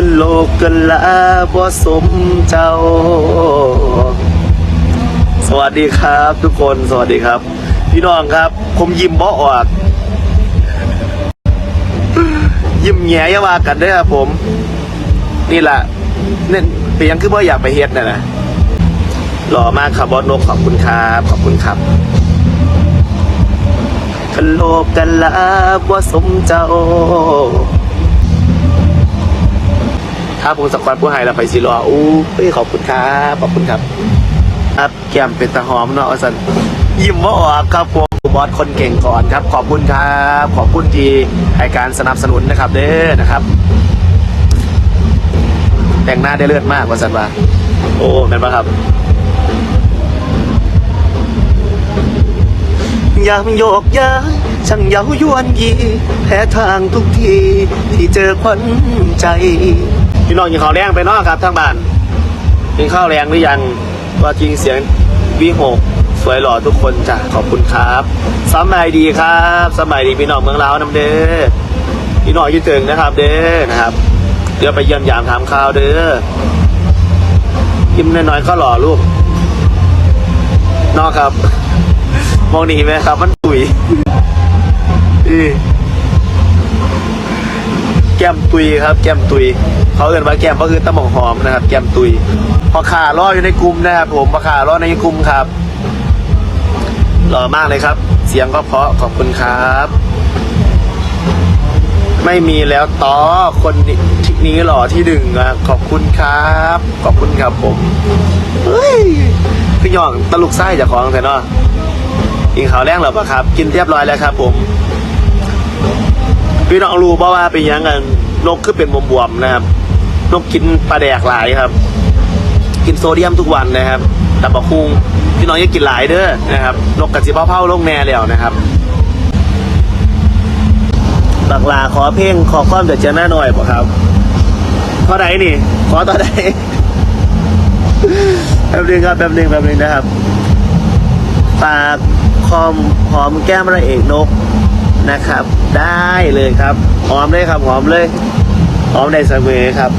กันโลกกันละบ่สมเจ้า สวัสดีครับทุกคนสวัสดีครับ พี่น้องครับผมยิ้มบ่ออกยิ้มแย่ยาว่ากันเด้ครับผม นี่แหละเนี่ยเป็นยังคือบ่อยากไปเฮ็ดน่ะนะหล่อมากครับบอสนกขอบคุณครับขอบคุณครับกันโลกกันละบ่สมเจ้า ถ้าผมสักวันผู้ให้เราไปสิรออู้เฮ้ยขอบคุณครับขอบคุณครับครับแก้มเป็นตะหอมเนาะสันยิ้มว่าออกครับผมบอสคนเก่งก่อนครับ ขอบคุณครับขอบคุณที่ให้การสนับสนุนนะครับ เด้อนะครับ แต่งหน้าได้เลือดมากว่าสันว่าโอ้แม่นปะครับยังโยกย้ายช่างเย้ายวนยี แพ้ทางทุกที ที่เจอควันใจ พี่น้องยิงข้าวแรงไปเนาะครับทางบ้านกินข้าวแรงหรือยังว่าจริงเสียงวิหกสวยหล่อทุกคนจ้ะขอบคุณครับสบายดีครับสบายดีพี่น้องเมืองลาวน้ำเด้อพี่น้องคิดถึงนะครับ เด้อนะครับเดี๋ยวไปเยี่ยมยามถามข่าวเด้อยิ้มน้อยๆก็หล่อลูกนอกครับ มองหนีไหมครับ มันตุ๋ยอี แก้มตุยครับ แก้มตุย เขาเอ่นว่าแก้มก็คือตะหมองหอมนะครับ แก้มตุยพอขาล่ออยู่ในกลุ่มนะครับผมพอขาล่อในกลุ่มครับหล่อมากเลยครับ เสียงก็เพราะขอบคุณครับ ไม่มีแล้วต่อคนนี้หล่อที่หนึ่งอะขอบคุณครับ ขอบคุณครับผมเฮ้ยพี่ยองตลุกไส้จากของแต่เนาะกินข้าวแรงหรือเปล่าครับ กินเรียบร้อยแล้วครับผม พี่น้องรู้เพราะว่าเป็นยังกันนกคือเป็นบวมๆนะครับ นกกินปลาแดกหลายครับ กินโซเดียมทุกวันนะครับตับปะคุงพี่น้องอย่ากินหลายเด้อนะครับ นกกระจิบเผาๆลงแน่แล้วนะครับบักลาขอเพลงขอความเดือดเจอหน้าหน่อยบ่ครับเท่าไหนนี่ ขอต่อไหนแป๊บนึงครับแป๊บนึงแป๊บนึงนะครับฝากคอมหอมแก้มพระเอกนก นะครับ ได้เลยครับหอมเลยครับหอมเลยหอมได้เสมอครับ